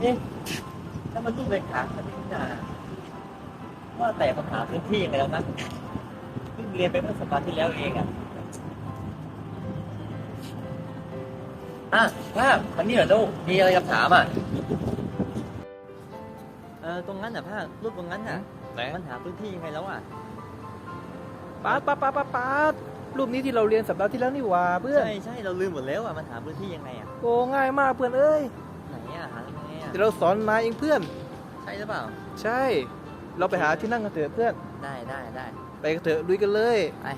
เอ๊ะถ้ามันรูปเรขาคณิตนะว่าแต่ปัญหาพื้นที่ยังไงแล้วนะเพิ่งเรียนไปเมื่อสัปดาห์ที่แล้วเองอะอะภาพอันนี้เหรอลูกมีอะไรกับถามอะเออตรงนั้นอะภาพรูปตรงนั้นอะไหน มันหาพื้นที่ยังไงแล้วอะ ป๊าดป๊าดป๊าดป๊าดป๊าด รูปนี้ที่เราเรียนสัปดาห์ที่แล้วนี่หว่าเพื่อน ใช่ใช่เราลืมหมดแล้วอะมันหาพื้นที่ยังไงอะโอ้ง่ายมากเพื่อนเอ้ยไหนอะหายังไงอะเดี๋ยวเราสอนนายเองเพื่อน ใช่หรือเปล่า ใช่ เราไปหาที่นั่งกันเถอะเพื่อน ได้ได้ได้ไปกันเถอะลุยกันเลย ไป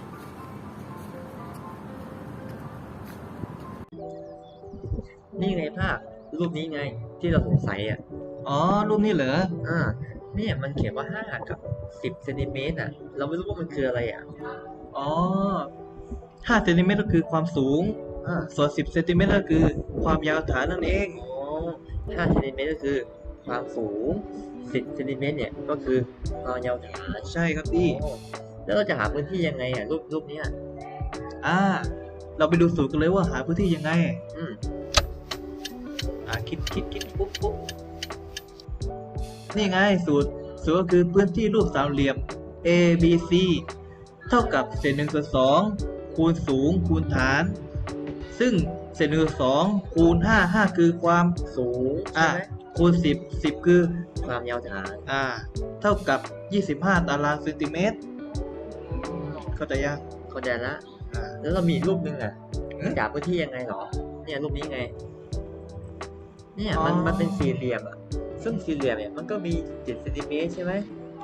นี่ไงภาพรูปนี้ไงที่เราสงสัยอะอ๋อรูปนี้เหรออ่าเนี่ยมันเขียนว่าห้ากับสิบเซนติเมตรอะ เราไม่รู้ว่ามันคืออะไรอะ อ๋อ ห้าเซนติเมตรก็คือความสูง อ่าส่วนสิบเซนติเมตรก็คือความยาวฐานนั่นเอง อ๋อห้าเซนติเมตรก็คือความสูงสิบเซนติเมตรเนี่ยก็คือความยาวฐานใช่ครับพี่ โอ้แล้วเราจะหาพื้นที่ยังไงอะรูปรูปเนี้ยอ่า เราไปดูสูตรกันเลยว่าหาพื้นที่ยังไง อืมอ่าคิดคิดคิดปุ๊บปุ๊บนี่ไงสูตรสูตรก็คือพื้นที่รูปสามเหลี่ยม A B C เท่ากับเศษหนึ่งส่วนสอง คูณสูงคูณฐาน ซึ่งเศษหนึ่งส่วนสองคูณห้าห้าคือความสูงอ่าใช่ไหมคูณสิบสิบคือความยาวฐานอ่า เท่ากับยี่สิบห้าตารางเซนติเมตร เข้าใจยังเข้าใจละอ่าแล้วเรามีอีกรูปหนึ่งอะเอ๊ะจะหาพื้นที่ยังไงหรอ เนี่ยรูปนี้ไง เนี่ยมันอ๋อมันเป็นสี่เหลี่ยมอะ ซึ่งสี่เหลี่ยมเนี่ยมันก็มีเจ็ดเซนติเมตรใช่ไหม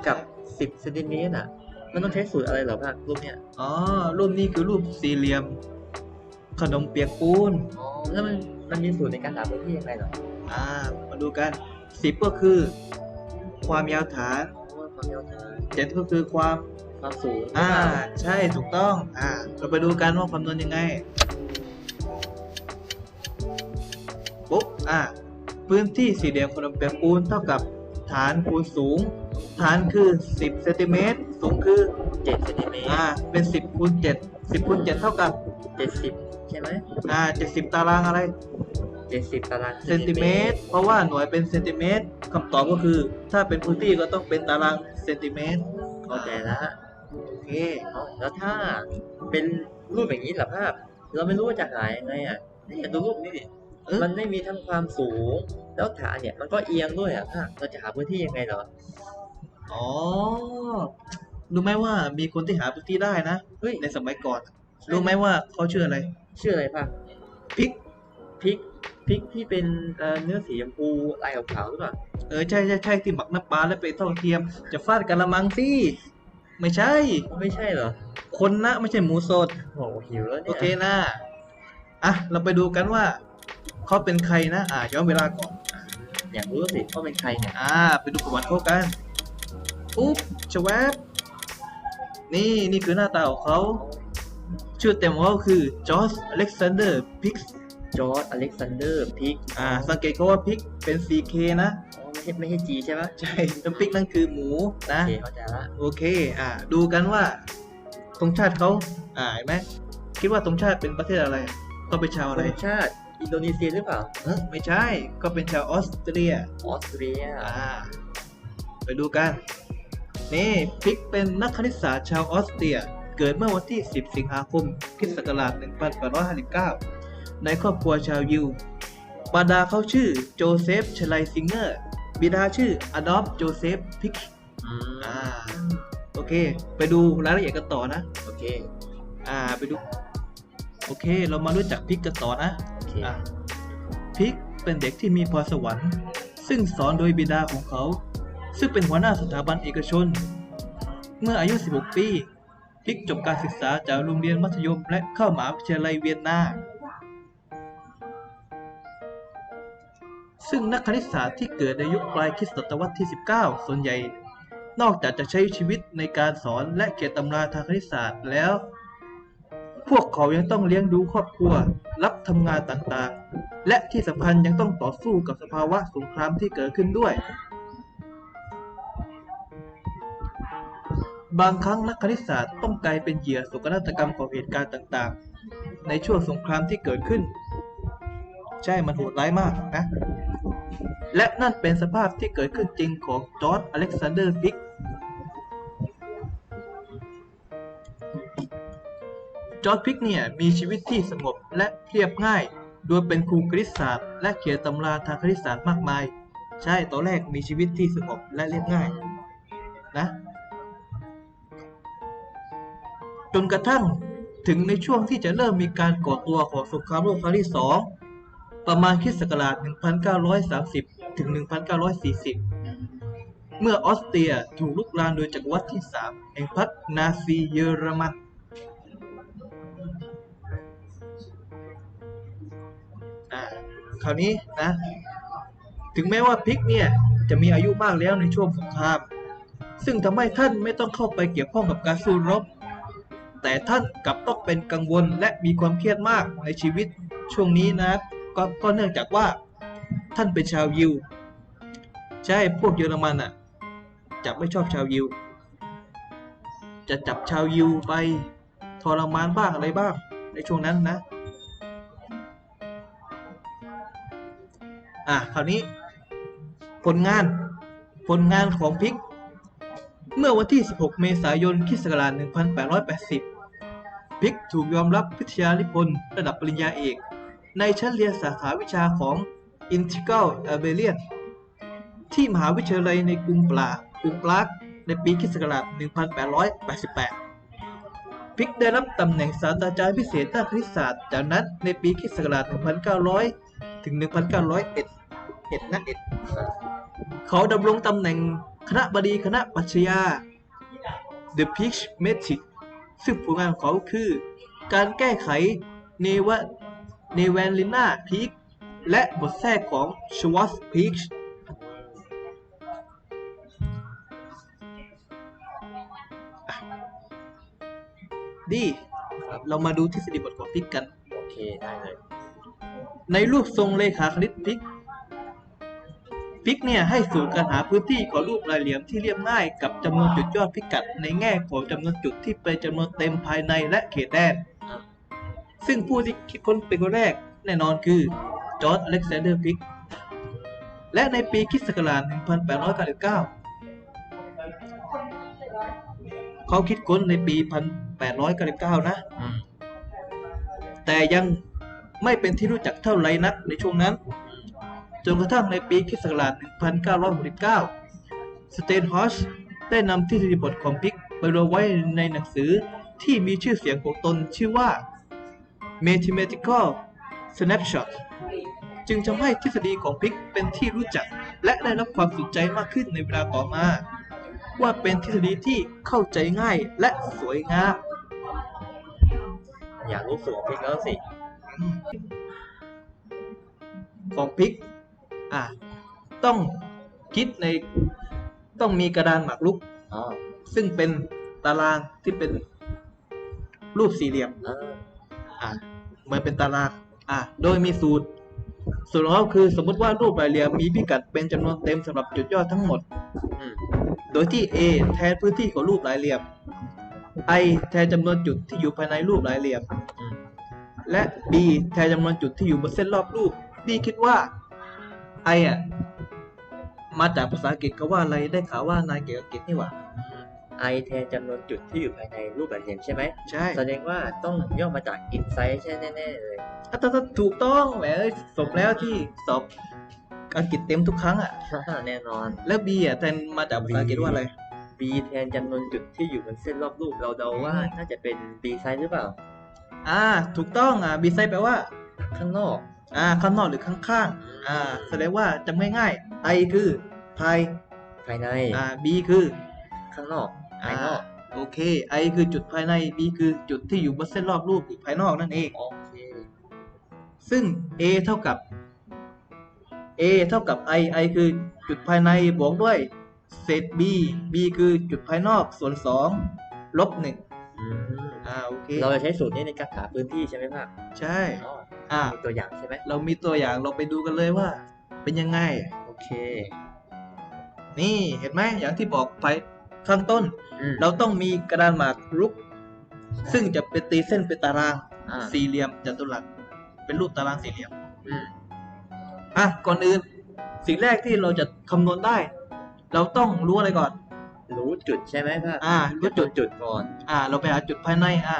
กับสิบเซนติเมตรอะ มันต้องใช้สูตรอะไรเหรอภาครูปเนี่ยอ๋อรูปนี้คือรูปสี่เหลี่ยม ขนมเปียกปูนอ๋อแล้วมันมันมีสูตรในการหาพื้นที่ยังไงเหรออ่ามาดูกันสิบก็คือ ความยาวฐานเพราะว่าความยาวฐานเจ็ดก็คือความความสูงอ่า ใช่ถูกต้องอ่าเราไปดูกันว่าคำนวณยังไงปุ๊บอ่าพื้นที่สี่เหลี่ยมขนมเปียกปูนเท่ากับฐานคูณสูง ฐานคือ 10เซนติเมตรสูงคือเจ็ดเซนติเมตรอ่าเป็น 10คูณ7 10คูณ7เท่ากับเจ็ดสิบใช่ไหมอ่า70 ตารางอะไรเจ็ดสิบตารางเซนติเมตร เพราะว่าหน่วยเป็นเซนติเมตรคำตอบก็คือ ถ้าเป็นพื้นที่ก็ต้องเป็นตารางเซนติเมตรเข้าใจละโอเคอ๋อแล้วถ้าเป็นรูปอย่างนี้เหรอภาพ เราไม่รู้ว่าจะหายังไงอะนี่ดูรูปนี้ดิเออ มันไม่มีทั้งความสูง แล้วฐานเนี่ยมันก็เอียงด้วยอะภาพเราจะหาพื้นที่ยังไงเหรอ อ๋อรู้ไหมว่ามีคนที่หาพื้นที่ได้นะเฮ้ยในสมัยก่อน รู้ไหมว่าเขาชื่ออะไรชื่ออะไรภาพพริกพริกพริกที่เป็นเอ่อเนื้อสีชมพูลายขาวๆหรือเปล่าเออใช่ใช่ใช่ที่หมักน้ำปลาแล้วไปทอดเทียม จะฟาดกะละมังสิไม่ใช่ ไม่ใช่เหรอคนนะไม่ใช่หมูสดโอ้โหหิวแล้วโอเนี่ยเคนะอะเราไปดูกันว่าเขาเป็นใครนะ อะย้อนเวลาก่อน อยากรู้สิว่าเป็นใครเนี่ย อ่า ไปดูประวัติเขากัน อุ๊บชวบนี่นี่คือหน้าตาของเขา ชื่อเต็มของเขาคือจอร์จอเล็กซานเดอร์พิกส์จอร์ดอเล็กซานเดอร์พริกอ่า สังเกตเขาว่าพิกเป็น CK นะอ๋อไม่ใช่ไม่ใช่จีใช่ไหมใช่น้ำพริกนั่นคือหมูโอนะเคเข้าใจละโอเค อ่า ดูกันว่าธงชาติเขาอ่าเห็นไหมคิดว่าธงชาติเป็นประเทศอะไรเขาเป็นชาวอะไรธงชาติอินโดนีเซียหรือเปล่าเออไม่ใช่ ก็เป็นชาวออสเตรีย ออสเตรีย อ่า ไปดูกัน นี่พิกเป็นนักคณิตศาสตร์ชาวออสเตรีย เกิดเมื่อวันที่ 10 สิงหาคมคริสต์ศักราช1859 ในครอบครัวชาวยิวบารดาเขาชื่อโจเซฟชไลซิงเกอร์ บิดาชื่ออดอล์ฟโจเซฟพิกอืมอ่าโอเค ไปดูรายละเอียดกันต่อนะ โอเค อ่า ไปดู โอเค เรามารู้จักพิกกันต่อนะ โอเคอะพิกเป็นเด็กที่มีพรสวรรค์ ซึ่งสอนโดยบิดาของเขา ซึ่งเป็นหัวหน้าสถาบันเอกชน เมื่ออายุ 16 ปีพิกจบการศึกษาจากโรงเรียนมัธยมและเข้ามหาวิทยาลัยเวียนนา ซึ่งนักคณิตศาสตร์ที่เกิดในยุคปลายคริสตศตวรรษที่ 19 ส่วนใหญ่ นอกจากจะใช้ชีวิตในการสอนและเขียนตำราทางคณิตศาสตร์แล้ว พวกเขายังต้องเลี้ยงดูครอบครัว รับทำงานต่างๆ และที่สำคัญยังต้องต่อสู้กับสภาวะสงครามที่เกิดขึ้นด้วย บางครั้งนักคณิตศาสตร์ต้องกลายเป็นเหยื่อโศกนาฏกรรมของเหตุการณ์ต่างๆ ในช่วงสงครามที่เกิดขึ้น ใช่มันโหดร้ายมากนะ และนั่นเป็นสภาพที่เกิดขึ้นจริงของจอร์จอเล็กซานเดอร์พิกจอร์จพิกเนี่ยมีชีวิตที่สงบและเรียบง่าย โดยเป็นครูคณิตศาสตร์และเขียนตำราทางคณิตศาสตร์มากมาย ใช่ตอนแรกมีชีวิตที่สงบและเรียบง่ายนะ จนกระทั่งถึงในช่วงที่จะเริ่มมีการก่อตัวของสงครามโลกครั้งที่สองประมาณคริสต์ศักราช 1930 ถึง 1940 เมื่อออสเตรียถูกลุกลามโดยจักรวรรดิที่ 3 แห่งพรรคนาซีเยอรมันอ่าคราวนี้นะ ถึงแม้ว่าพิกเนี่ยจะมีอายุมากแล้วในช่วงสงคราม ซึ่งทำให้ท่านไม่ต้องเข้าไปเกี่ยวข้องกับการสู้รบ แต่ท่านกลับต้องเป็นกังวลและมีความเครียดมากในชีวิตช่วงนี้นะก็ก็เนื่องจากว่าท่านเป็นชาวยิว ใช่พวกเยอรมันอะจะไม่ชอบชาวยิว จะจับชาวยิวไปทรมานบ้างอะไรบ้าง ในช่วงนั้นนะ อะคราวนี้ ผลงานผลงานของพิก เมื่อวันที่ 16 เมษายนคริสต์ศักราช1880 พิกถูกยอมรับวิทยานิพนธ์ระดับปริญญาเอก ในชั้นเรียนสาขาวิชาของ Integral Abelian ที่มหาวิทยาลัยในกรุงปรากกรุงปรากในปีคศ1888 พิกได้รับตำแหน่งศาสตราจารย์พิเศษด้านคณิตศาสตร์ จากนั้นในปีคศ1900 ถึง 1901เอ็ดนะเอ็ดเขาดำรงตำแหน่งคณะบดีคณะปัชญา The Peach Metric ซึ่งผลงานของเขาคือ การแก้ไขเนวะเนแวนลิน่าพีคและบทแทรกของชวอตพีชดีเรามาดูทฤษฎีบทของพิกกัน โอเค ได้เลย ในรูปทรงเลขาคณิตพิก พิกเนี่ยให้สูตรการหาพื้นที่ของรูปรายเหลี่ยมที่เรียบง่ายกับจำนวนจุดยอดพิกัดในแง่ของจำนวนจุดที่เป็นจำนวนเต็มภายในและเขตแดน ซึ่งผู้ที่คิดค้นเป็นคนแรกแน่นอนคือจอร์จอเล็กซานเดอร์พิก และในปีคริสต์ศักราช1899 เขาคิดค้นในปี 1899 นะอืมแต่ยังไม่เป็นที่รู้จักเท่าไหรนักในช่วงนั้น จนกระทั่งในปีคริสต์ศักราช1969 สเตนฮอชได้นำทฤษฎีบทของพิกไปรวมไว้ในหนังสือที่มีชื่อเสียงของตนชื่อว่า Mathematical Snapshot จึงทำให้ทฤษฎีของพิกเป็นที่รู้จัก และได้รับความสนใจมากขึ้นในเวลาต่อมา ว่าเป็นทฤษฎีที่เข้าใจง่ายและสวยงาม อยากรู้สูตรของพริกแล้วสิ ของพริก อะต้องคิดในต้องมีกระดานหมากรุกอ๋อซึ่งเป็นตารางที่เป็นรูปสี่เหลี่ยมเอออะเหมือนเป็นตารางอะโดยมีสูตร สูตรของเขาคือสมมติว่ารูปรายเหลี่ยมมีพิกัดเป็นจำนวนเต็มสำหรับจุดยอดทั้งหมด อืมโดยที่ A แทนพื้นที่ของรูปหลายเหลี่ยม I แทนจำนวนจุดที่อยู่ภายในรูปหลายเหลี่ยม อืมและ B แทนจำนวนจุดที่อยู่บนเส้นรอบรูปดีคิดว่า I อะมาจากภาษาอังกฤษเขาว่าอะไรได้ข่าวว่านายเก่งอังกฤษนี่หว่าไอแทนจำนวนจุดที่อยู่ภายในรูปแบบเหลี่ยมใช่ไหมใช่แสดงว่าต้องย่อมาจาก insight ใช่แน่ๆเลยถ้าถ้าถ้าถูกต้องแหมเอ้ยสมแล้วที่สอบอังกฤษเต็มทุกครั้งอะแน่นอน แล้ว B อะแทนมาจากภาษาอังกฤษว่าอะไร B แทนจำนวนจุดที่อยู่บนเส้นรอบรูปเราเดาว่าน่าจะเป็น B side หรือเปล่า อ่า ถูกต้องอะ B ไซแปลว่า ข้างนอก อ่าข้างนอกหรือข้างๆอ่าแสดงว่าจำง่ายๆ I คือภายภายในอ่า B คือข้างนอกภายนอกโอเค I คือจุดภายใน B คือจุดที่อยู่บนเส้นรอบรูปหรือภายนอกนั่นเองโอเคซึ่ง A เท่ากับ A เท่ากับ I I คือจุดภายในบวกด้วยเศษ B B คือจุดภายนอกส่วน2ลบ1อืมอ่าโอเค เราจะใช้สูตรนี้ในการหาพื้นที่ใช่ไหมภาคใช่ อ๋ออ่า มีตัวอย่างใช่ไหมเรามีตัวอย่างเราไปดูกันเลยว่า เป็นยังไง โอเค นี่เห็นไหมอย่างที่บอกไปข้างต้น อืมเราต้องมีกระดานหมากรุก ซึ่งจะเป็นตีเส้นเป็นตาราง อ่าสี่เหลี่ยมจัตุรัสเป็นรูปตารางสี่เหลี่ยม อืมอะก่อนอื่น สิ่งแรกที่เราจะคำนวณได้ เราต้องรู้อะไรก่อน รู้จุดใช่ไหมภาคอ่า รู้จุดจุดก่อน อ่า เราไปหาจุดภายในอ่า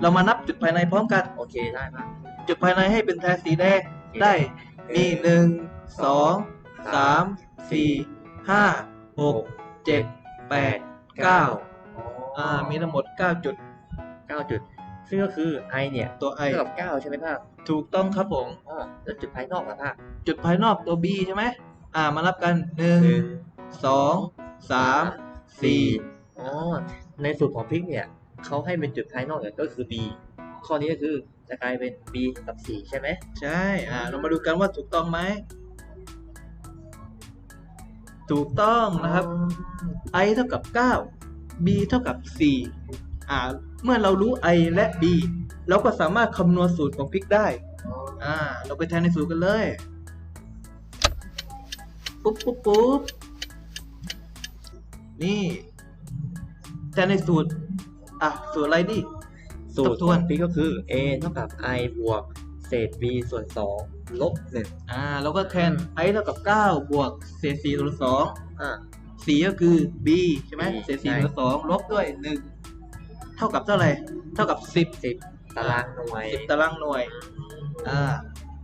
เรามานับจุดภายในพร้อมกัน โอเคได้ภาค จุดภายในให้เป็นแทนสีแดงได้มีหนึ่งสองสามสี่ห้าหกเจ็ดแปดเก้าอ่ามีทั้งหมดเก้าจุดเก้าจุด ซึ่งก็คือ i เนี่ยตัวไอเท่ากับเก้าใช่ไหมภาคถูกต้องครับผมอ๋อแล้วจุดภายนอกล่ะภาคจุดภายนอกตัว B ใช่ไหมอ่ามานับกันหนึ่งหนึ่งสองสามสี่อ๋อในสูตรของพริกเนี่ยเขาให้เป็นจุดภายนอกเนี่ยก็คือ b ข้อนี้ก็คือ จะกลายเป็น b กับ 4 ใช่ไหมใช่ อ่า เรามาดูกันว่าถูกต้องไหม ถูกต้องนะครับ i เท่ากับ 9 b เท่ากับ 4 อ่า เมื่อเรารู้ i และ b เราก็สามารถคำนวณสูตรของพริกได้ อ่า เราไปแทนในสูตรกันเลย ปุ๊บปุ๊บปุ๊บนี่แทนในสูตร อะ สูตรอะไรดิ สูตรทบทขวอนงพริกก็คือ a เท่ากับ i บวกเศษ b ส่วน2ลบ1อ่าเราก็แทน i เท่ากับ 9 บวกเศษ4ส่วน2อ่า4ก็คือ b ใช่ไหม B เศษ4ใช่ส่วน2ลบด้วย 1 เท่ากับเท่าไหร่ เท่ากับ 10 10ตารางหน่วย10ตารางหน่วย อ่า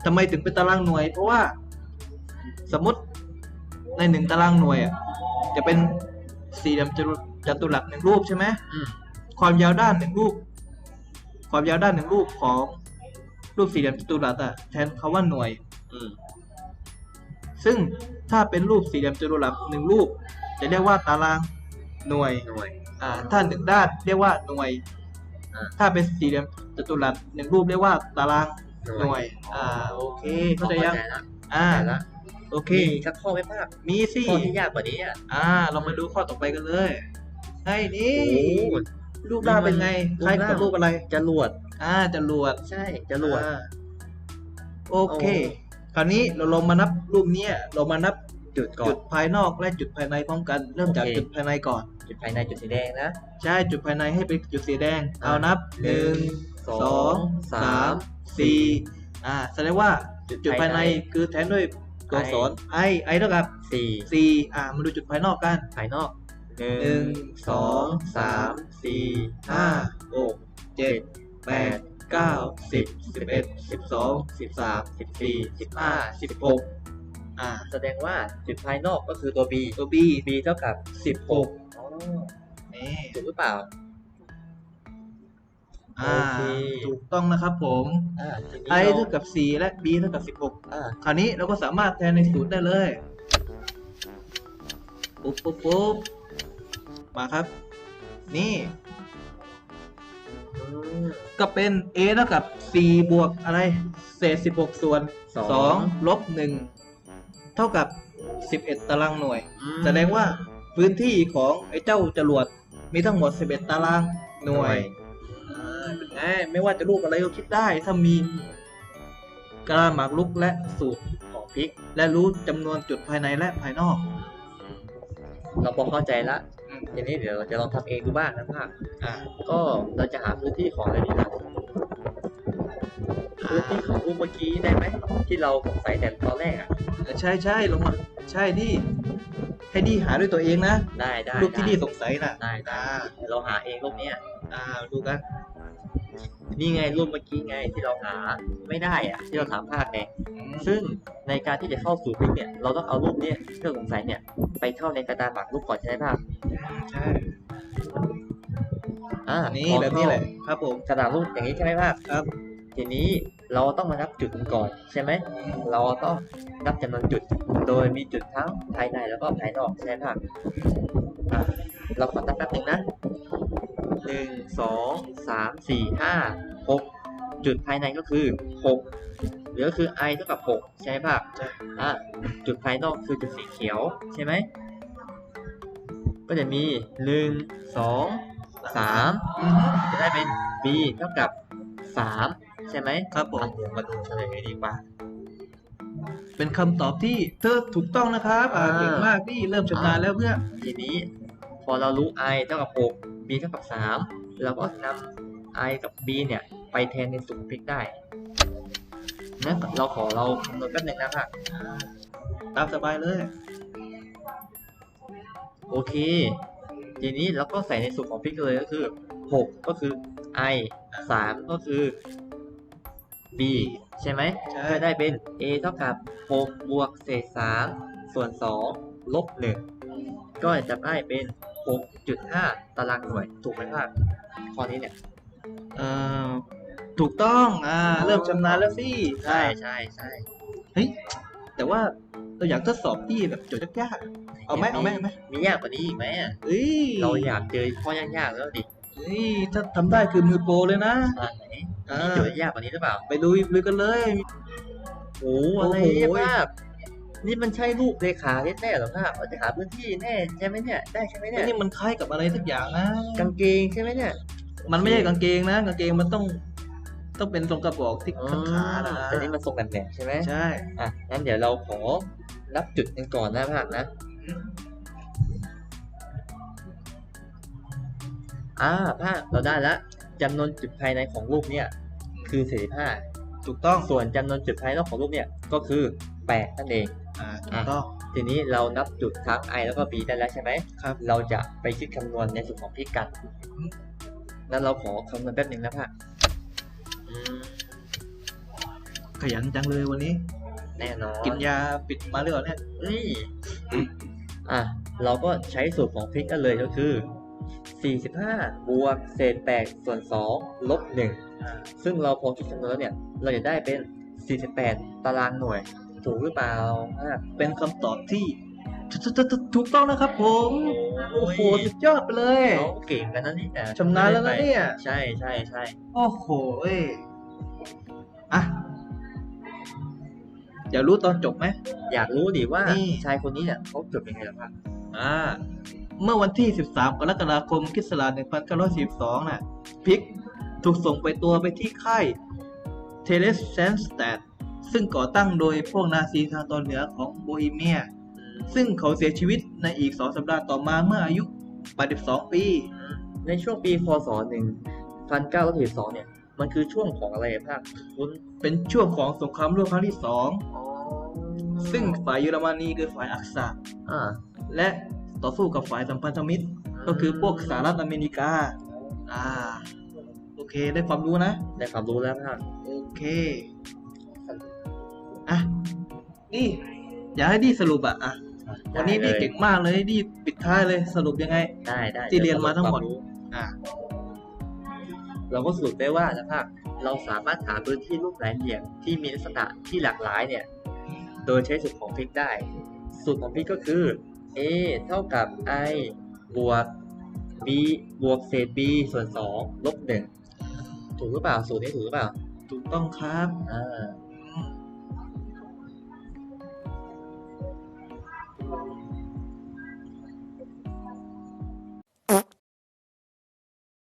ทำไมถึงเป็นตารางหน่วย เพราะว่า สมมติในหนึ่งตารางหน่วยอะจะเป็นสี่เหลี่ยมจัตุจัตุรัสหนึ่งรูปใช่ไหมอืมความยาวด้านหนึ่งรูป ความยาวด้านหนึ่งรูปของรูปสี่เหลี่ยมจัตุรัสอะแทนคาว่าหน่วย อืม ซึ่งถ้าเป็นรูปสี่เหลี่ยมจัตุรัสหนึ่งรูป จะเรียกว่าตารางหน่วย หน่วย อ่า ถ้าหนึ่งด้านเรียกว่าหน่วยอ่าถ้าเป็นสี่เหลี่ยมจัตุรัสหนึ่งรูปเรียกว่าตารางหน่วย อ่า โอเค เข้าใจยังละอ่าเข้าใจละโอเคมีสักข้อไหมภาคมีสิ ข้อที่ยากกว่านี้อะ อ่า เรามาดูข้อต่อไปกันเลยไอ้นี่โอ้โห รูปร่างเป็นไงรูปคล้ายร่างกับรูปอะไรจรวดอ่าจรวดใช่จรวดอ่าโอเคโอ้คราวนี้เราลองมานับรูปเนี้ยเรามานับจุดก่อจุนดภายนอกและจุดภายในพร้อมกัน เริ่มจากโอเคจุดภายในก่อน จุดภายในจุดสีแดงนะ ใช่จุดภายในให้เป็นจุดสีแดงอ่าเอานับหนึ่งสองสองสามสามสี่อ่าแสดงว่าจุดจุดภายในภายในคือแทนด้วยตัวอักษร i i เท่ากับสี่สี่อ่ามาดูจุดภายนอกกันภายนอก หนึ่หนึ่งสองสามสี่ห้าหกเจ็ดแปดเก้าสิบสิบเอ็ดสิบสองสิบสามสิบสี่สิบห้าสิบหกอ่า แสดงว่าจุดภายนอกก็คือตัว b ตัว b b เท่ากับสิบหกอ๋อนี่ถูกหรือเปล่า อ่า โอเค ถูกต้องนะครับผม อ่าทีนี้ i เราเท่ากับสี่และ b เท่ากับสิบหกอ่าคราวนี้เราก็สามารถแทนในสูตรได้เลย ปุ๊บปุ๊บปุ๊บ มาครับ นี่อืมก็เป็น a เท่ากับ 4 บวกอะไร เศษ 16 ส่วน สอง 2 ลบ 1 เท่ากับ 11 ตารางหน่วยอืมแสดงว่าพื้นที่ของไอ้เจ้าจรวดมีทั้งหมด 11 ตารางหน่วย อ่าเป็นไงไม่ว่าจะรูปอะไรก็คิดได้ถ้ามีกระหมากรุกและสูตรของพริก และรู้จำนวนจุดภายในและภายนอก เราพอเข้าใจละอืม ทีนี้เดี๋ยวเราจะลองทำเองดูบ้างนะภาคอ่าก็เราจะหาพื้นที่ของอะไรดีนะพื้นที่ของรูปเมื่อกี้ได้ไหมที่เราสงสัยแต่ตอนแรกอะใช่ใช่ลงมาใช่ดิให้ดีหาด้วยตัวเองนะ ได้ได้รูปที่ได้ดีสงสัยน่ะได้ได้อ่าเดี๋ยวเราหาเองรูปเนี้ยอ่าดูกัน นี่ไงรูปเมื่อกี้ไงที่เราหาไม่ได้อะที่เราถามภาคไงอืมซึ่งในการที่จะเข้าสู่พริกเนี่ยเราต้องเอารูปเนี้ยที่เราสงสัยเนี่ยไปเข้าในกระดานหมากรูปก่อนใช่ไหมภาคใช่อ่านี่พอแบบนี้แหละครับผมกระดาษรูปอย่างนี้ใช่ไหมภาคครับ ทีนี้เราต้องมานับจุดกันก่อนใช่ไหมเราต้องนับจำนวนจุด โดยมีจุดทั้งภายในแล้วก็ภายนอกใช่ไหมภาคอะเราขอนับแป๊บหนึ่งนะ หนึ่งสองสามสี่ห้าหกจุดภายในก็คือหกหรือก็คือ i เท่ากับหกใช่ไหมภาคใช่อะจุดภายนอกคือจุดสีเขียวใช่ไหมก็จะมีหนึ่งสองสามอืมจะได้เป็น b เท่ากับสามใช่ไหมครับผมอะเดี๋ยวมาดูเฉลยดีกว่าเป็นคำตอบที่เธอถูกต้องนะครับอ่าอ่าเก่งมากพี่เริ่มชำนาญแล้วเพื่อนทีนี้ พอเรารู้ i เท่ากับ 6 b เท่ากับ 3 เราก็นำ i กับ b เนี่ย ไปแทนในสูตรพลิกได้งั้นเราขอเราคำนวณแป๊บหนึงนะภาคตามสบายเลย โอเค ทีนี้เราก็ใส่ในสูตรของพริกเลยก็คือ 6 ก็คือ i 3 ก็คือ b ใช่ไหมใช่ก็ได้เป็น a เท่ากับ 6 บวกเศษ 3 ส่วน 2 ลบ 1 ก็จะได้เป็น 6.5 ตารางหน่วย ถูกไหมภาคข้อนี้เนี่ยเอ่อถูกต้องอ่าเริ่มชำนาญแล้วสิใช่ใช่ใช่เฮ้ยแต่ว่าเราอยากทดสอบที่แบบโจทย์ยากๆเอาไหมเอาไหมเอาไหมมียากกว่านี้อีกไหมอะเฮ้ยเราอยากเจอข้อยากๆแล้วดิเฮ้ยถ้าทำได้คือมือโปรเลยนะอ่าไหนอ่ามีโจทย์ยากกว่านี้หรือเปล่า ไปดูลุยกันเลยโอ้อะไรโอ้โหเนี่ยภาพ นี่มันใช่รูปเลขาแน่ๆเหรอภาพเราจะหาพื้นที่แน่ใช่ไหมเนี่ย ได้ใช่ไหมเนี่ไอ้ยนี่มันคล้ายกับอะไรสักอย่างนะ กางเกงใช่ไหมเนี่ย มันไม่ใช่กางเกงนะ กางเกงมันต้อง ต้องเป็นตรงกระบอกที่ข้างขานะแต่นี่มันทรงแบบแบบใช่ไหมใช่ อะ งั้นเดี๋ยวเราขอนับจุดกันก่อนนะภาพนะ อ่าภาพเราได้แล้วจำนวนจุดภายในของรูปเนี่ย คือ45ถูกต้อง ส่วนจำนวนจุดภายนอกของรูปเนี่ย ก็คือ8นั่นเอง อ่าถูกต้อง ทีนี้เรานับจุดทั้ง i แล้วก็ b ได้แล้วใช่ไหมครับ เราจะไปคิดคำนวณในส่วนของพิกัดนั้นเราขอคำนวณแป๊บหนึ่งนะพ่ะอืมขยันจังเลยวันนี้ แน่นอนกินยาปิดมาหรือเปล่าเนี่ยนี่อะเราก็ใช้สูตรของพริกกันเลยก็คือ 45 บวกเศษ8ส่วน 2 ลบ 1 ซึ่งเราพอคิดคำนวณแล้วเนี่ย เราจะได้เป็น 48 ตารางหน่วย ถูกหรือเปล่าอะเป็นคำตอบที่ถูถูถูถูกต้องนะครับผมโอ้โหสุดยอดไปเลยเขาเก่งกันนะนี่ยชำนาญแล้วนะเนี่ยใช่ใช่ใช่โอ้โหเอ้ยอะอยากรู้ตอนจบไหมอยากรู้ดิว่านี่ชายคนนี้เนี่ยเขาจบยังไงล่ะครับอ่าเมื่อวันที่ 13 กรกฎาคมคริสต์ศักราช1942 น่ะ พิกถูกส่งไปตัวไปที่ค่ายเทเลสเซนสแตด ซึ่งก่อตั้งโดยพวกนาซีทางตอนเหนือของโบฮีเมีย ซึ่งเขาเสียชีวิตในอีก2สัปดาห์ต่อมาเมื่ออายุ 82 ปี ในช่วงปีพศ1942เนี่ย มันคือช่วงของอะไรภาคคุณเป็นช่วงของสงครามโลกครั้งที่อ๋อ2ซึ่งฝ่ายเยอรมนีคือฝ่ายอักษะอ่าและต่อสู้กับฝ่ายสัมพันธมิตร ก็คือพวกสหรัฐอเมริกา อ่า โอเค ได้ความรู้นะ ได้ความรู้แล้วภาคโอเค อะนี่อยากให้ดีสรุปอะอะวันนี้ดีได้ลยเก่งมากเลยดีปิดท้ายเลยสรุปยังไง ได้ได้ที่เรียนมาทั้งหมดควรู้อะเราก็สรุปได้ว่านะภาคเราสามารถหาพื้นที่รูปหลายเหลี่ยมที่มีลักษณะที่หลากหลายเนี่ย โดยใช้สูตรของพริกได้ สูตรของพริกก็คือ a เท่ากับ i บวก b บวกเศษ b ส่วน2ลบ1ถูกหรือเปล่า สูตรนี้ถูกหรือเปล่า ถูกต้องครับอ่า